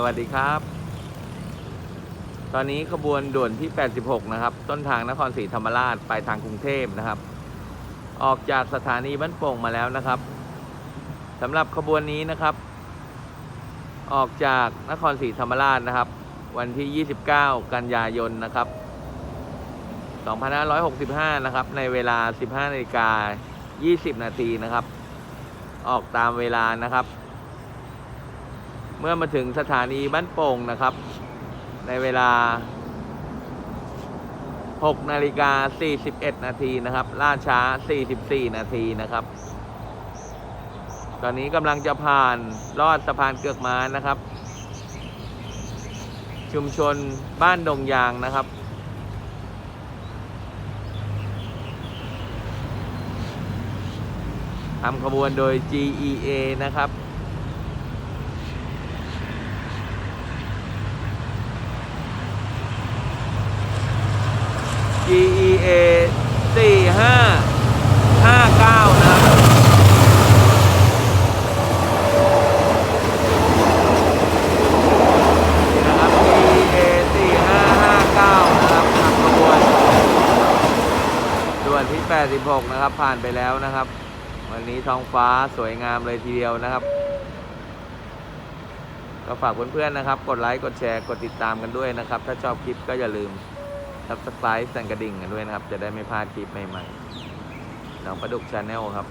สวัสดีครับ ตอนนี้ขบวนด่วนที่ 86 นะครับ ต้นทางนครศรีธรรมราชไปทางกรุงเทพนะครับ ออกจากสถานีบ้านโป่งมาแล้วนะครับสำหรับขบวนนี้นะครับ ออกจากนครศรีธรรมราชนะครับ วันที่ 29 กันยายนนะครับ 2565 นะครับ ในเวลา 15นาฬิกา20 นาทีนะครับ ออกตามเวลานะครับ เมื่อมาถึงสถานีบ้านโป่งนะครับ ในเวลา 6 นาฬิกา 41 นาทีนะครับ ล่าช้า 44 นาทีนะครับ ตอนนี้กำลังจะผ่านลอดสะพานเกือกม้านะครับ ชุมชนบ้านดงยางนะครับทำขบวนโดย GEA นะครับ GEA 4 5 5 9 นะครับนี่นะครับ GEA 4 5 5 9นะครับทำขบวนด่วนที่ 86 นะครับ ผ่านไปแล้วนะครับ วันนี้ท้องฟ้าสวยงามเลยทีเดียวนะครับ ก็ฝากเพื่อนๆนะครับ กดไลค์ กดแชร์ กดติดตามกันด้วยนะครับ ถ้าชอบคลิปก็อย่าลืม ซับสไครต์สั่นกระดิ่งกันด้วยนะครับ จะได้ไม่พลาดคลิปใหม่ๆน้องประดุกชาแนลครับ